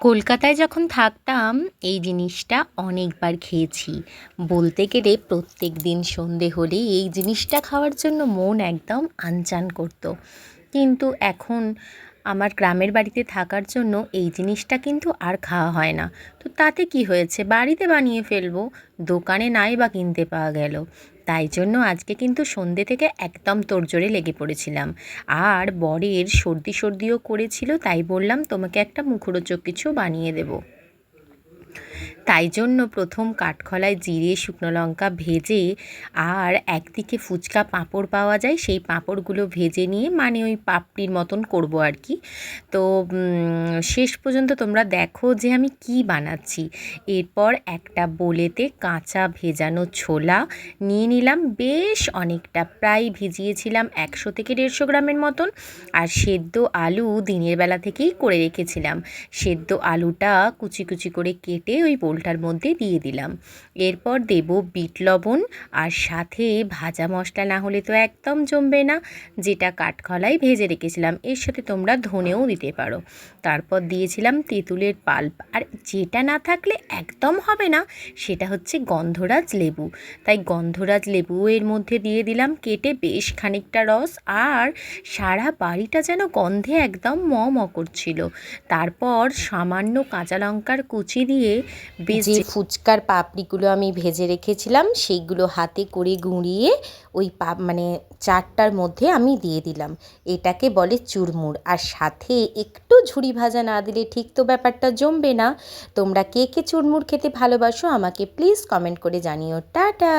কলকাতায় যখন থাকতাম, এই জিনিসটা অনেকবার খেয়েছি। বলতে গেলে প্রত্যেক দিন সন্ধে হলে এই জিনিসটা খাওয়ার জন্য মন একদম আনচান করতো। কিন্তু এখন আমার গ্রামের বাড়িতে থাকার জন্য এই জিনিসটা কিন্তু আর খাওয়া হয় না। তো তাতে কি হয়েছে? বাড়িতে বানিয়ে ফেলব, দোকানে নাই বা কিনতে পাওয়া গেল। তাই জন্য আজকে কিন্তু সন্ধে থেকে একদম তোরজোরে লেগে পড়েছিলাম। আর বরের সর্দি সর্দিও করেছিল, তাই বললাম, তোমাকে একটা মুখরোচক কিছু বানিয়ে দেবো। তাই জন্য প্রথম কাঠখলায় জিরে, শুকনো লঙ্কা ভেজে আর একদিকে ফুচকা পাঁপড় পাওয়া যায়, সেই পাঁপড়গুলো ভেজে নিয়ে মানে ওই পাপড়ির মতন করব আর কি। তো শেষ পর্যন্ত তোমরা দেখো যে আমি কি বানাচ্ছি। এরপর একটা বলেতে কাঁচা ভেজানো ছোলা নিয়ে নিলাম, বেশ অনেকটা, প্রায় ভিজিয়েছিলাম একশো থেকে দেড়শো গ্রামের মতন। আর সেদ্ধ আলু দিনের বেলা থেকেই করে রেখেছিলাম। সেদ্ধ আলুটা কুচি কুচি করে কেটে ওই বোলটার মধ্যে দিয়ে দিলাম। এরপর দেব বিট লবণ আর সাথে ভাজা মশলা না হলে তো একদম জমবে না, যেটা কাঠখলায় ভেজে রেখেছিলাম। এর সাথে তোমরা ধনেও দিতে পারো। তারপর দিয়েছিলাম তেঁতুলের পাল্প। আর যেটা না থাকলে একদম হবে না, সেটা হচ্ছে গন্ধরাজ লেবু। তাই গন্ধরাজ লেবু এর মধ্যে দিয়ে দিলাম কেটে বেশ খানিকটা রস আর সারা বাড়িটা যেন গন্ধে একদম ম ম করছিল। তারপর সামান্য কাঁচা লঙ্কার কুচি দিয়ে যে ফুচকার পাপড়িগুলো আমি ভেজে রেখেছিলাম সেইগুলো হাতে করে গুঁড়িয়ে ওই পাপ মানে চারটার মধ্যে আমি দিয়ে দিলাম। এটাকে বলে চুরমুর। আর সাথে একটু ঝুড়ি ভাজা না দিলে ঠিক তো ব্যাপারটা জমবে না। তোমরা কে কে চুরমুর খেতে ভালোবাসো আমাকে প্লিজ কমেন্ট করে জানিও। টাটা!